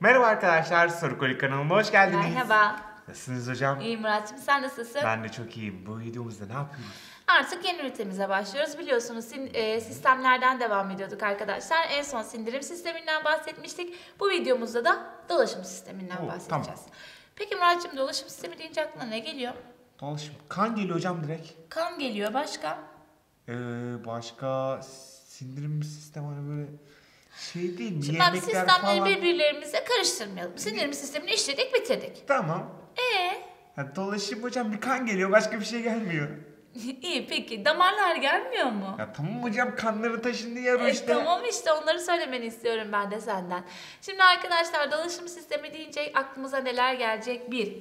Merhaba arkadaşlar, Sorukolik kanalıma hoş geldiniz. Merhaba. Nasılsınız hocam? İyi Murat'cığım sen nasılsın? Ben de çok iyiyim. Bu videomuzda ne yapıyoruz? Artık yeni ünitemize başlıyoruz. Biliyorsunuz sin- e, sistemlerden devam ediyorduk arkadaşlar. En son sindirim sisteminden bahsetmiştik. Bu videomuzda da dolaşım sisteminden Oo, bahsedeceğiz. tamam. Peki Murat'cığım dolaşım sistemi deyince aklına ne geliyor? Dolaşım. Kan geliyor hocam direkt. Kan geliyor başka? Ee, başka sindirim sistemi hani böyle şey değil? Şimdi bak Yemekler sistemleri falan. birbirlerimize karıştırmayalım. Sindirim sistemini işledik bitirdik. Tamam. Ee, Ha, dolaşım hocam bir kan geliyor başka bir şey gelmiyor. iyi peki damarlar gelmiyor mu? Ya tamam hocam kanları taşındı o E, işte. tamam işte onları söylemeni istiyorum ben de senden. Şimdi arkadaşlar dolaşım sistemi deyince aklımıza neler gelecek? Bir,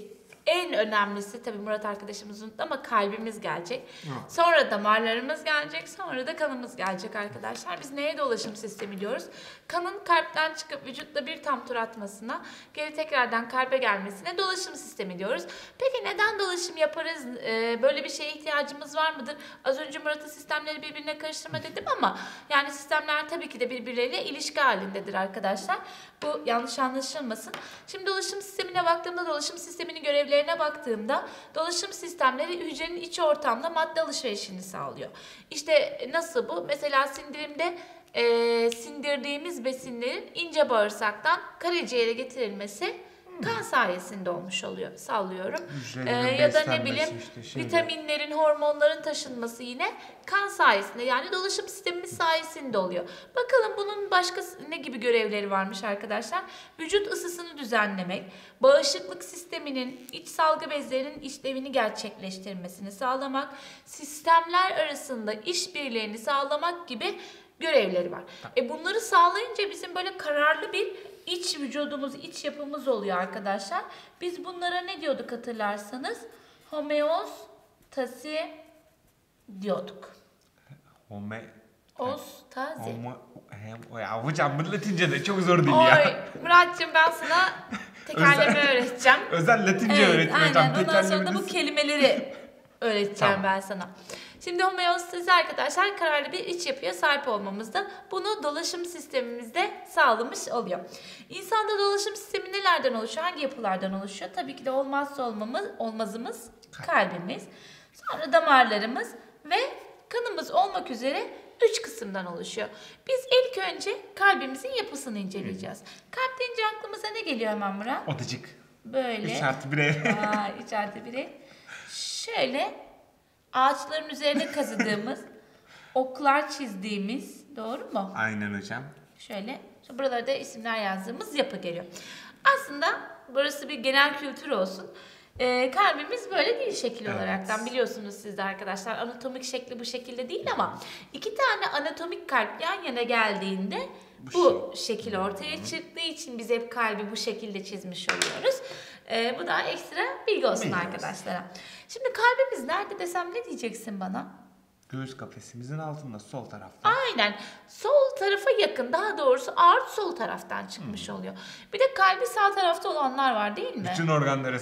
en önemlisi tabii Murat arkadaşımız unuttu ama kalbimiz gelecek. Sonra damarlarımız gelecek, sonra da kanımız gelecek arkadaşlar. Biz neye dolaşım sistemi diyoruz? Kanın kalpten çıkıp vücutta bir tam tur atmasına, geri tekrardan kalbe gelmesine dolaşım sistemi diyoruz. Peki neden dolaşım yaparız? Ee, böyle bir şeye ihtiyacımız var mıdır? Az önce Murat'a sistemleri birbirine karıştırma dedim ama yani sistemler tabii ki de birbirleriyle ilişki halindedir arkadaşlar. Bu yanlış anlaşılmasın. Şimdi dolaşım sistemine baktığımda, dolaşım sisteminin görevlerine baktığımda dolaşım sistemleri hücrenin iç ortamda madde alışverişini sağlıyor. İşte nasıl bu? Mesela sindirimde eee, sindirdiğimiz besinlerin ince bağırsaktan karaciğere getirilmesi kan sayesinde olmuş oluyor, sağlıyorum. Hücrelerin Eee, ya da ne bileyim işte vitaminlerin, hormonların taşınması yine kan sayesinde yani dolaşım sistemimiz sayesinde oluyor. Bakalım bunun başka ne gibi görevleri varmış arkadaşlar? Vücut ısısını düzenlemek, bağışıklık sisteminin iç salgı bezlerinin işlevini gerçekleştirmesini sağlamak, sistemler arasında işbirliğini sağlamak gibi görevleri var. E bunları sağlayınca bizim böyle kararlı bir iç vücudumuz, iç yapımız oluyor arkadaşlar. Biz bunlara ne diyorduk hatırlarsanız? Homeostasi diyorduk. Home... Ostazi. Ya hocam bu Latince de çok zor değil Oy ya. Muratcığım ben sana tekerleme öğreteceğim. Özel Latince Evet, öğretmen aynen. Ondan sonra da bu kelimeleri öğreteceğim Tamam. ben sana. Şimdi homeostezi arkadaşlar kararlı bir iç yapıya sahip olmamızda bunu dolaşım sistemimizde sağlamış oluyor. İnsanda dolaşım sistemi nelerden oluşuyor? Hangi yapılardan oluşuyor? Tabii ki de olmazsa olmamız, olmazımız kalbimiz, sonra damarlarımız ve kanımız olmak üzere üç kısımdan oluşuyor. Biz ilk önce kalbimizin yapısını inceleyeceğiz. Kalp deyince aklımıza ne geliyor hemen Murat? Odacık. Böyle. 3 artı 1'e. Aa, içeride biri. Şöyle ağaçların üzerine kazıdığımız, oklar çizdiğimiz, doğru mu? Aynen hocam. Şöyle, şu buralara da isimler yazdığımız yapı geliyor. Aslında burası bir genel kültür olsun. Ee, kalbimiz böyle değil şekil Evet. olaraktan biliyorsunuz siz de arkadaşlar. Anatomik şekli bu şekilde değil ama iki tane anatomik kalp yan yana geldiğinde Bu bu, şekil ortaya çıktığı için biz hep kalbi bu şekilde çizmiş oluyoruz. Ee, bu da ekstra bilgi olsun Bilgi olsun. arkadaşlara. Şimdi kalbimiz nerede desem ne diyeceksin bana? Göğüs kafesimizin altında sol tarafta. Aynen. Sol tarafa yakın. Daha doğrusu ağır sol taraftan çıkmış oluyor. Bir de kalbi sağ tarafta olanlar var değil mi? Bütün organları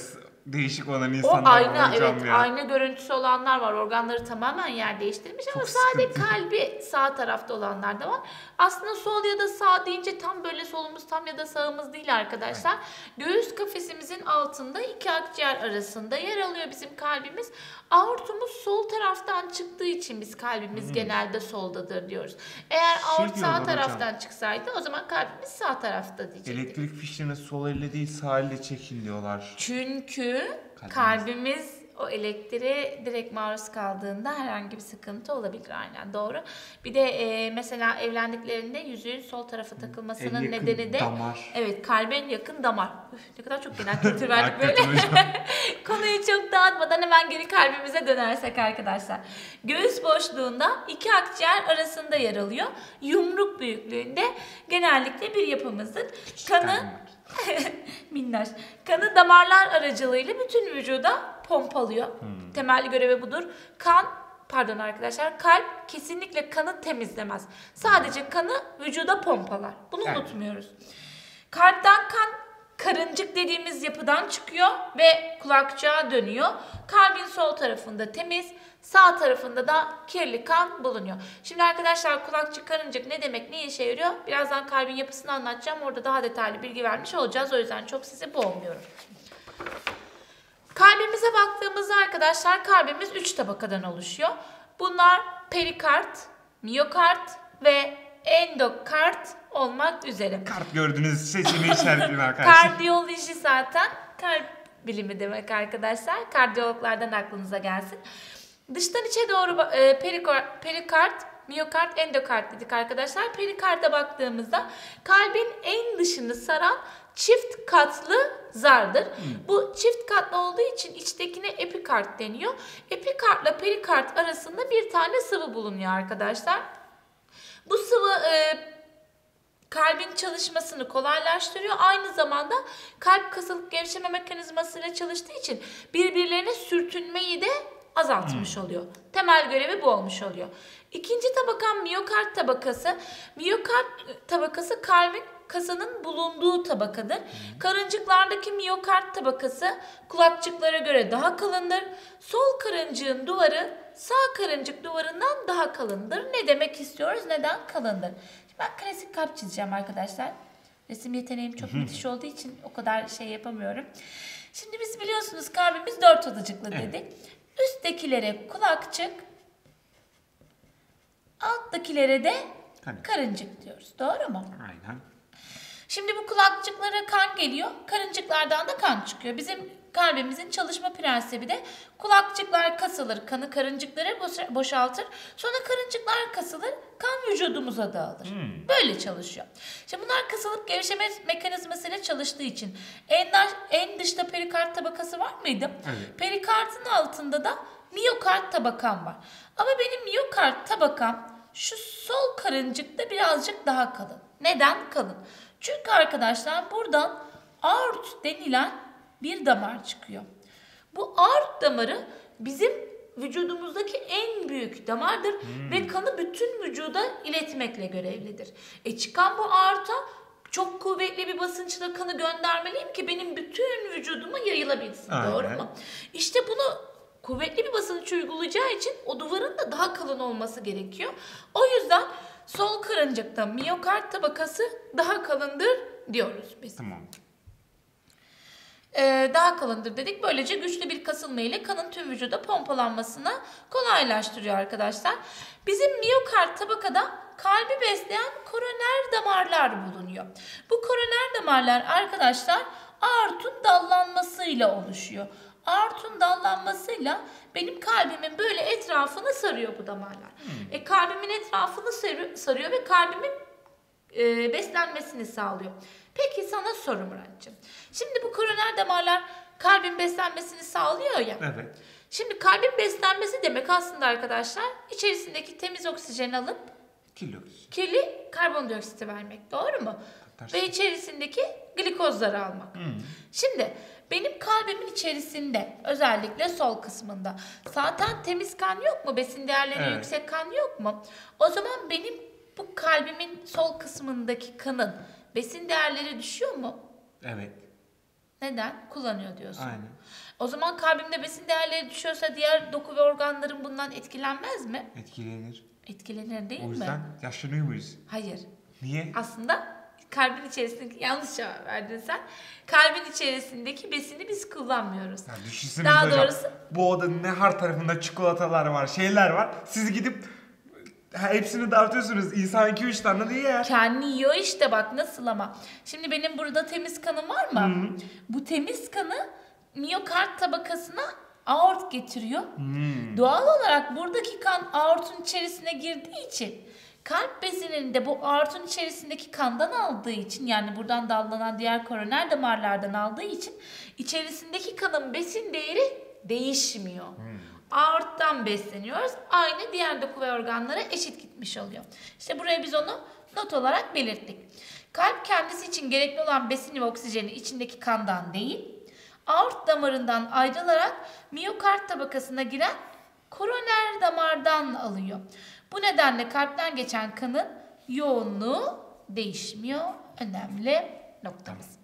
değişik olan O insanlar ayna var hocam evet ya. ayna görüntüsü olanlar var. Organları tamamen yer değiştirmiş ama Çok sadece sıkıntı. kalbi sağ tarafta olanlar da var. Aslında sol ya da sağ deyince tam böyle solumuz tam ya da sağımız değil arkadaşlar. Göğüs kafesimizin altında iki akciğer arasında yer alıyor bizim kalbimiz. Aortumuz sol taraftan çıktığı için biz kalbimiz genelde soldadır diyoruz. Eğer Hmm. Şey aort sağ hocam. taraftan çıksaydı o zaman kalbimiz sağ tarafta diyecektik. Elektrik fişlerini sol elle değil sağ elle çekin diyorlar. Çünkü Kalbimiz. kalbimiz o elektriğe direkt maruz kaldığında herhangi bir sıkıntı olabilir aynen doğru. Bir de e, mesela evlendiklerinde yüzüğün sol tarafa takılmasının En nedeni de damar. evet kalbe en yakın damar. Üf, ne kadar çok genel kültür verdik böyle. Konuyu çok dağıtmadan hemen geri kalbimize dönersek arkadaşlar. Göğüs boşluğunda iki akciğer arasında yer alıyor. Yumruk büyüklüğünde genellikle bir yapımızdır. Kanı minnoş. Kanı damarlar aracılığıyla bütün vücuda pompalıyor. Temel görevi budur. Kan pardon arkadaşlar kalp kesinlikle kanı temizlemez. Sadece kanı vücuda pompalar. Bunu Evet. unutmuyoruz. Kalpten kan karıncık dediğimiz yapıdan çıkıyor ve kulakçığa dönüyor. Kalbin sol tarafında temiz, Sağ tarafında da kirli kan bulunuyor. Şimdi arkadaşlar kulakçık karıncık ne demek ne işe yarıyor? Birazdan kalbin yapısını anlatacağım. Orada daha detaylı bilgi vermiş olacağız. O yüzden çok sizi boğmuyorum. Kalbimize baktığımızda arkadaşlar kalbimiz 3 tabakadan oluşuyor. Bunlar perikard, miyokard ve endokard olmak üzere. Kart gördünüz sesini işaretleyin arkadaşlar. Kardiyoloji zaten kalp bilimi demek arkadaşlar. Kardiyologlardan aklınıza gelsin. Dıştan içe doğru e, perikor- perikard, miyokard, endokard dedik arkadaşlar. Perikarda baktığımızda kalbin en dışını saran çift katlı zardır. Bu çift katlı olduğu için içtekine epikard deniyor. Epikardla perikard arasında bir tane sıvı bulunuyor arkadaşlar. Bu sıvı e, kalbin çalışmasını kolaylaştırıyor. Aynı zamanda kalp kasılık gevşeme mekanizmasıyla çalıştığı için birbirlerine sürtünmeyi de azaltmış oluyor. Temel görevi bu olmuş oluyor. İkinci tabaka miyokard tabakası. Miyokard tabakası kalbin kasının bulunduğu tabakadır. Karıncıklardaki miyokard tabakası kulakçıklara göre daha kalındır. Sol karıncığın duvarı sağ karıncık duvarından daha kalındır. Ne demek istiyoruz? Neden kalındır? Şimdi ben klasik kalp çizeceğim arkadaşlar. Resim yeteneğim çok müthiş olduğu için o kadar şey yapamıyorum. Şimdi biz biliyorsunuz kalbimiz dört odacıklı Evet. Üsttekilere kulakçık, alttakilere de Hani. karıncık diyoruz. Doğru mu? Aynen. Şimdi bu kulakçıklara kan geliyor. Karıncıklardan da kan çıkıyor. Bizim kalbimizin çalışma prensibi de kulakçıklar kasılır. Kanı karıncıklara boşa- boşaltır. Sonra karıncıklar kasılır. Kan vücudumuza dağılır. Böyle çalışıyor. Şimdi bunlar kasılıp gevşeme mekanizmasıyla çalıştığı için en, en dışta perikard tabakası var mıydı? Evet. Perikardın altında da miyokard tabakam var. Ama benim miyokard tabakam şu sol karıncıkta birazcık daha kalın. Neden kalın? Çünkü arkadaşlar buradan aort denilen bir damar çıkıyor. Bu aort damarı bizim vücudumuzdaki en büyük damardır ve kanı bütün vücuda iletmekle görevlidir. E çıkan bu aorta çok kuvvetli bir basınçla kanı göndermeliyim ki benim bütün vücuduma yayılabilsin. Aynen. Doğru mu? İşte bunu kuvvetli bir basınç uygulayacağı için o duvarın da daha kalın olması gerekiyor. O yüzden sol karıncıkta miyokard tabakası daha kalındır diyoruz biz. Tamam. Ee, daha kalındır dedik. Böylece güçlü bir kasılma ile kanın tüm vücuda pompalanmasını kolaylaştırıyor arkadaşlar. Bizim miyokard tabakada kalbi besleyen koroner damarlar bulunuyor. Bu koroner damarlar arkadaşlar aortun dallanmasıyla oluşuyor. Aortun dallanmasıyla benim kalbimin böyle etrafını sarıyor bu damarlar. E, kalbimin etrafını sarı- sarıyor ve kalbimin e, beslenmesini sağlıyor. Peki sana soru Muratcığım. Şimdi bu koroner damarlar kalbin beslenmesini sağlıyor ya. Evet. Şimdi kalbin beslenmesi demek aslında arkadaşlar içerisindeki temiz oksijeni alıp Kilo. kirli karbondioksiti vermek. Doğru mu? Ters. Ve içerisindeki glikozları almak. Hmm. Şimdi benim kalbimin içerisinde özellikle sol kısmında zaten temiz kan yok mu? Besin değerleri Evet. yüksek kan yok mu? O zaman benim bu kalbimin sol kısmındaki kanın besin değerleri düşüyor mu? Evet. Neden? Kullanıyor diyorsun. Aynen. O zaman kalbimde besin değerleri düşüyorsa diğer doku ve organlarım bundan etkilenmez mi? Etkilenir. Etkilenir değil O mi? yüzden yaşlanıyor muyuz? Hayır. Niye? Aslında kalbin içerisindeki yanlış cevap verdin sen. Kalbin içerisindeki besini biz kullanmıyoruz. Ya düşünsenize Daha hocam. doğrusu- Bu odanın ne her tarafında çikolatalar var, şeyler var. Siz gidip ha, hepsini dağıtıyorsunuz. İnsan 2-3 tane diye yer. Kendi yiyor işte bak nasıl ama. Şimdi benim burada temiz kanım var mı? Bu temiz kanı miyokard tabakasına aort getiriyor. Hmm. Doğal olarak buradaki kan aortun içerisine girdiği için kalp besinini de bu aortun içerisindeki kandan aldığı için yani buradan dallanan diğer koroner damarlardan aldığı için içerisindeki kanın besin değeri değişmiyor. Aorttan besleniyoruz. Aynı diğer doku ve organlara eşit gitmiş oluyor. İşte buraya biz onu not olarak belirttik. Kalp kendisi için gerekli olan besini ve oksijeni içindeki kandan değil, aort damarından ayrılarak miyokard tabakasına giren koroner damardan alıyor. Bu nedenle kalpten geçen kanın yoğunluğu değişmiyor. Önemli noktamız.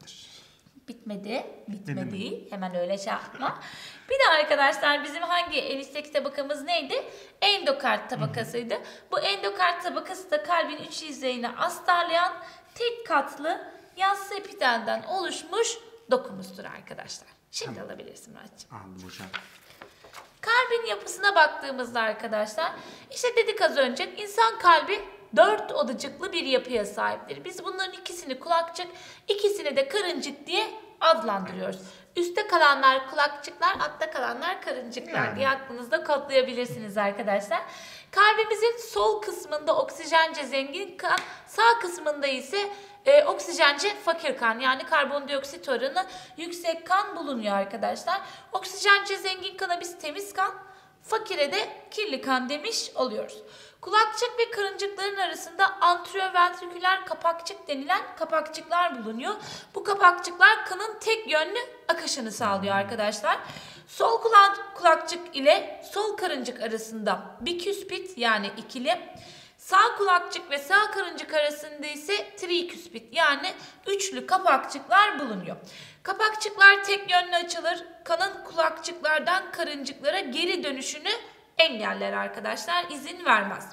Bitmedi. Bitmedi. Hemen öyle şey yapma. Bir de arkadaşlar bizim hangi enişteki tabakamız neydi? Endokard tabakasıydı. Bu endokard tabakası da kalbin üç yüzeyini astarlayan tek katlı yassı epitelden oluşmuş dokumuzdur arkadaşlar. Şimdi alabilirsin Muratcığım. Aldım hocam. Kalbin yapısına baktığımızda arkadaşlar işte dedik az önce insan kalbi dört odacıklı bir yapıya sahiptir. Biz bunların ikisini kulakçık, ikisini de karıncık diye adlandırıyoruz. Üste kalanlar kulakçıklar, altta kalanlar karıncıklar Yani. diye aklınızda kodlayabilirsiniz arkadaşlar. Kalbimizin sol kısmında oksijence zengin kan, sağ kısmında ise e, oksijence fakir kan yani karbondioksit oranı yüksek kan bulunuyor arkadaşlar. Oksijence zengin kana biz temiz kan, fakire de kirli kan demiş oluyoruz. Kulakçık ve karıncıkların arasında antrioventriküler kapakçık denilen kapakçıklar bulunuyor. Bu kapakçıklar kanın tek yönlü akışını sağlıyor arkadaşlar. Sol kulak, kulakçık ile sol karıncık arasında biküspit yani ikili, Sağ kulakçık ve sağ karıncık arasında ise triküspit yani üçlü kapakçıklar bulunuyor. Kapakçıklar tek yönlü açılır. Kanın kulakçıklardan karıncıklara geri dönüşünü engeller arkadaşlar. izin vermez.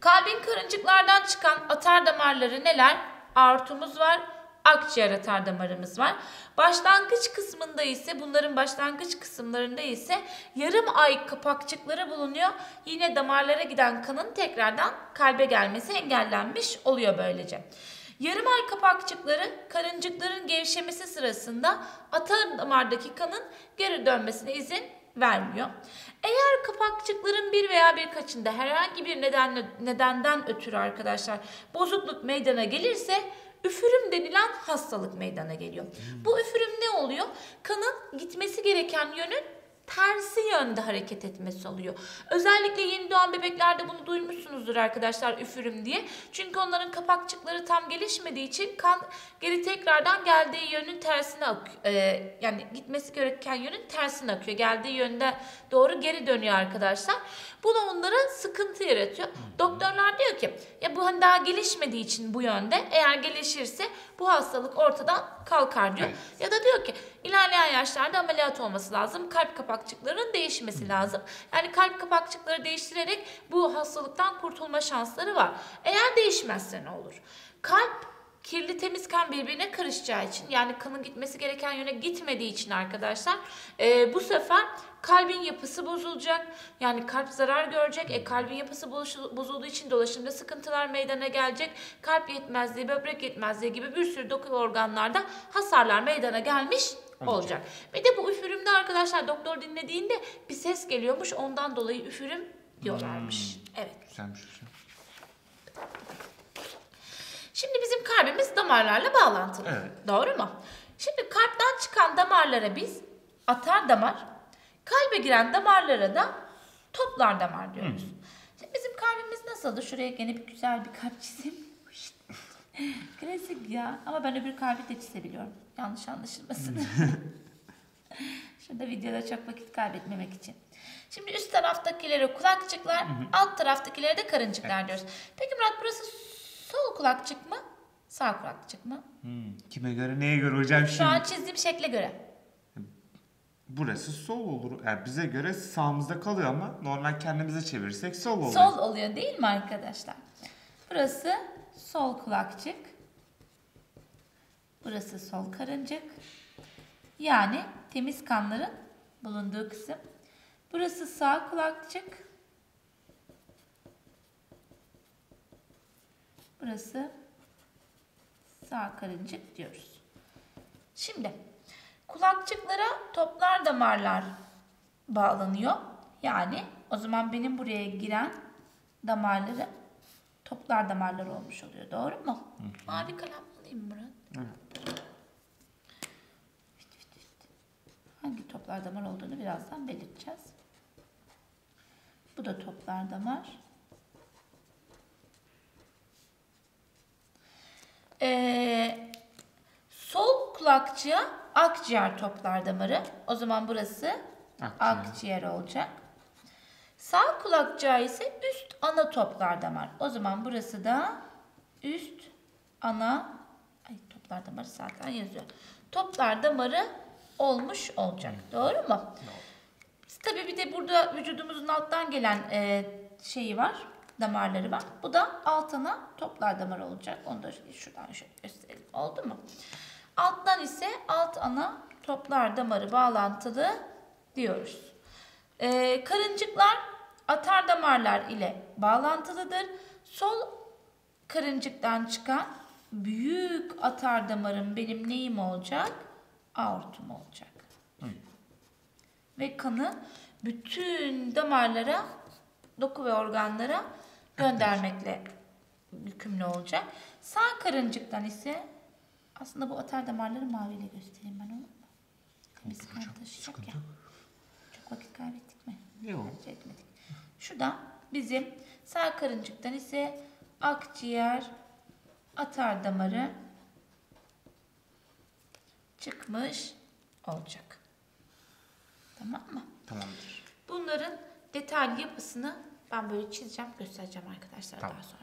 Kalbin karıncıklardan çıkan atar damarları neler? Aortumuz var, akciğer atar damarımız var. Başlangıç kısmında ise bunların başlangıç kısımlarında ise yarım ay kapakçıkları bulunuyor. Yine damarlara giden kanın tekrardan kalbe gelmesi engellenmiş oluyor böylece. Yarım ay kapakçıkları karıncıkların gevşemesi sırasında atar damardaki kanın geri dönmesine izin vermiyor. Eğer kapakçıkların bir veya birkaçında herhangi bir nedenle, nedenden ötürü arkadaşlar bozukluk meydana gelirse üfürüm denilen hastalık meydana geliyor. Bu üfürüm ne oluyor? Kanın gitmesi gereken yönün tersi yönde hareket etmesi oluyor. Özellikle yeni doğan bebeklerde bunu duymuşsunuzdur arkadaşlar üfürüm diye. Çünkü onların kapakçıkları tam gelişmediği için kan geri tekrardan geldiği yönün tersine akıyor. Ee, yani gitmesi gereken yönün tersine akıyor. Geldiği yönde doğru geri dönüyor arkadaşlar. Bu da onlara sıkıntı yaratıyor. Doktorlar diyor ki ya bu hani daha gelişmediği için bu yönde eğer gelişirse bu hastalık ortadan kalkar diyor. Evet. Ya da diyor ki ilerleyen yaşlarda ameliyat olması lazım. Kalp kapakçıklarının değişmesi lazım. Yani kalp kapakçıkları değiştirerek bu hastalıktan kurtulma şansları var. Eğer değişmezse ne olur? Kalp kirli temiz kan birbirine karışacağı için yani kanın gitmesi gereken yöne gitmediği için arkadaşlar e, bu sefer kalbin yapısı bozulacak. Yani kalp zarar görecek. E, kalbin yapısı bozu- bozulduğu için dolaşımda sıkıntılar meydana gelecek. Kalp yetmezliği, böbrek yetmezliği gibi bir sürü doku organlarda hasarlar meydana gelmiş olacak. Ve de bu üfürümde arkadaşlar doktor dinlediğinde bir ses geliyormuş. Ondan dolayı üfürüm diyorlarmış. Evet. Güzelmiş hocam. Şimdi bizim kalbimiz damarlarla bağlantılı. Evet. Doğru mu? Şimdi kalpten çıkan damarlara biz atar damar, kalbe giren damarlara da toplar damar diyoruz. Şimdi bizim kalbimiz nasıldı? Şuraya gene bir güzel bir kalp çizeyim. Klasik ya. Ama ben öbür kalbi de çizebiliyorum. Yanlış anlaşılmasın. Şurada videoda çok vakit kaybetmemek için. Şimdi üst taraftakilere kulakçıklar, alt taraftakilere de karıncıklar diyoruz. Peki Murat burası sol kulakçık mı? Sağ kulakçık mı? Hmm, Kime göre neye göre hocam Şu şimdi? an çizdiğim şekle göre. Burası sol olur. Yani bize göre sağımızda kalıyor ama normal kendimize çevirirsek sol oluyor. Sol oluyor değil mi arkadaşlar? Burası sol kulakçık. Burası sol karıncık. Yani temiz kanların bulunduğu kısım. Burası sağ kulakçık. Burası sağ karıncık diyoruz. Şimdi kulakçıklara toplar damarlar bağlanıyor. Yani o zaman benim buraya giren damarları toplar damarlar olmuş oluyor. Doğru mu? Mavi kalem alayım Murat. Fit. Hangi toplar damar olduğunu birazdan belirteceğiz. Bu da toplar damar. Ee, sol kulakçığa akciğer toplar damarı. O zaman burası Akciğer. akciğer olacak. Sağ kulakçığa ise üst ana toplar damar. O zaman burası da üst ana ay toplar damarı zaten yazıyor. Toplar damarı olmuş olacak. Doğru mu? Tabii bir de burada vücudumuzun alttan gelen e, şeyi var, damarları var. Bu da alt ana toplar damarı olacak. Onu da şuradan şöyle gösterelim. Oldu mu? Alttan ise alt ana toplar damarı bağlantılı diyoruz. E, karıncıklar atar damarlar ile bağlantılıdır. Sol karıncıktan çıkan büyük atar damarım benim neyim olacak? Aortum olacak ve kanı bütün damarlara, doku ve organlara göndermekle yükümlü olacak. Sağ karıncıktan ise aslında bu atar damarları maviyle göstereyim ben olur mu? Biz kan taşıyacak ya. Çok vakit kaybettik mi? Yok. Bence etmedik. Şuradan bizim sağ karıncıktan ise akciğer atar damarı çıkmış olacak. Tamam mı? Tamamdır. Bunların detaylı yapısını ben böyle çizeceğim, göstereceğim arkadaşlar Tamam. daha sonra.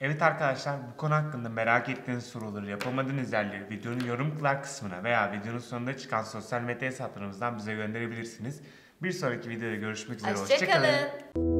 Evet arkadaşlar bu konu hakkında merak ettiğiniz soruları, yapamadığınız yerleri videonun yorumlar kısmına veya videonun sonunda çıkan sosyal medya hesaplarımızdan bize gönderebilirsiniz. Bir sonraki videoda görüşmek üzere. Hoşçakalın. Hoşçakalın.